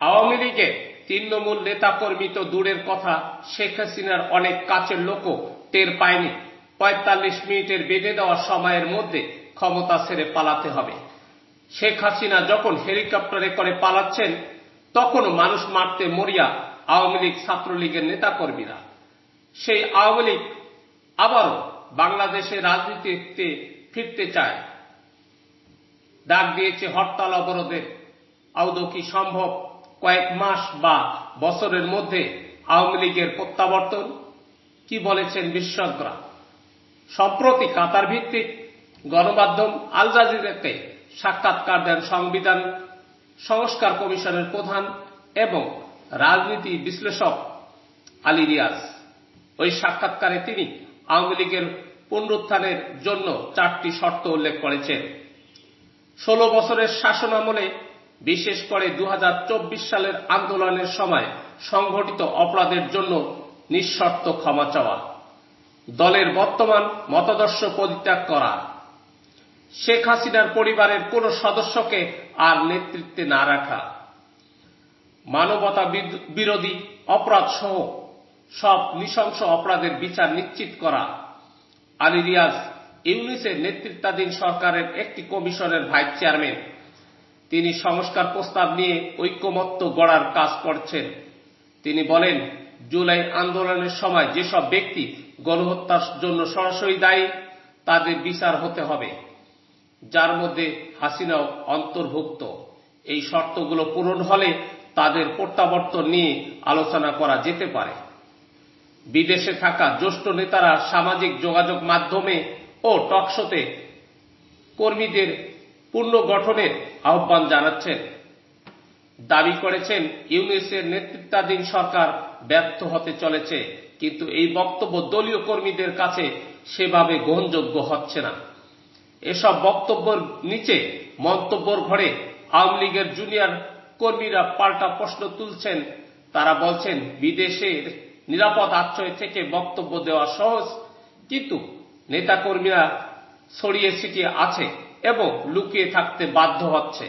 আওয়ামী লীগের তৃণমূল নেতাকর্মী তো দূরের কথা, শেখ হাসিনার অনেক কাছের লোকও টের পায়নি। পঁয়তাল্লিশ মিনিটের বেঁধে দেওয়া সময়ের মধ্যে ক্ষমতা ছেড়ে পালাতে হবে। শেখ হাসিনা যখন হেলিকপ্টারে করে পালাচ্ছেন তখনও মানুষ মারতে মরিয়া আওয়ামী লীগ ছাত্রলীগের নেতাকর্মীরা। সেই আওয়ামী লীগ আবারও বাংলাদেশের রাজনীতিতে ফিরতে চায়। ডাক দিয়েছে হরতাল অবরোধের। আদৌ কি সম্ভব? কয়েক মাস বা বছরের মধ্যে আওয়ামী লীগের প্রত্যাবর্তন, কি বলেছেন বিশেষজ্ঞরা? সম্প্রতি কাতার ভিত্তিক গণমাধ্যম আল জাজিরাকে সাক্ষাৎকার দেন সংবিধান সংস্কার কমিশনের প্রধান এবং রাজনীতি বিশ্লেষক আলী রিয়াজ। ওই সাক্ষাৎকারে তিনি আওয়ামী লীগের পুনরুত্থানের জন্য চারটি শর্ত উল্লেখ করেছেন। ষোলো বছরের শাসনামলে বিশেষ করে দু হাজার চব্বিশ সালের আন্দোলনের সময় সংঘটিত অপরাধের জন্য নিঃশর্ত ক্ষমা চাওয়া। দলের বর্তমান মতাদর্শ পরিত্যাগ করা। শেখ হাসিনার পরিবারের কোন সদস্যকে আর নেতৃত্বে না রাখা। মানবতা বিরোধী অপরাধ সহ সব নৃশংস অপরাধের বিচার নিশ্চিত করা। আলী রিয়াজ ইউনিসের নেতৃত্বাধীন সরকারের একটি কমিশনের ভাইস চেয়ারম্যান তিনি সংস্কার প্রস্তাব নিয়ে ঐক্যমত্য গড়ার কাজ করছেন। তিনি বলেন, জুলাই আন্দোলনের সময় যেসব ব্যক্তি গণহত্যার জন্য সরাসরি দায়ী, তাদের বিচার হতে হবে, যার মধ্যে হাসিনাও অন্তর্ভুক্ত। এই শর্তগুলো পূরণ হলে তাদের প্রত্যাবর্তন নিয়ে আলোচনা করা যেতে পারে। বিদেশে থাকা জ্যেষ্ঠ নেতারা সামাজিক যোগাযোগ মাধ্যমে ও টকশোতে কর্মীদের পুনর্গঠনের আহ্বান জানাচ্ছেন। দাবি করেছেন ইউনিসের নেতৃত্বাধীন সরকার ব্যর্থ হতে চলেছে, কিন্তু এই বক্তব্য দলীয় কর্মীদের কাছে সেভাবে গ্রহণযোগ্য হচ্ছে না। এসব বক্তব্যের নিচে মন্তব্যর ঘরে আওয়ামী লীগের জুনিয়র কর্মীরা পাল্টা প্রশ্ন তুলছেন। তারা বলছেন, বিদেশের নিরাপদ আশ্রয় থেকে বক্তব্য দেওয়া সহজ, কিন্তু নেতাকর্মীরা ছড়িয়ে ছিটিয়ে আছে। এবং লুকিয়ে থাকতে বাধ্য হচ্ছে।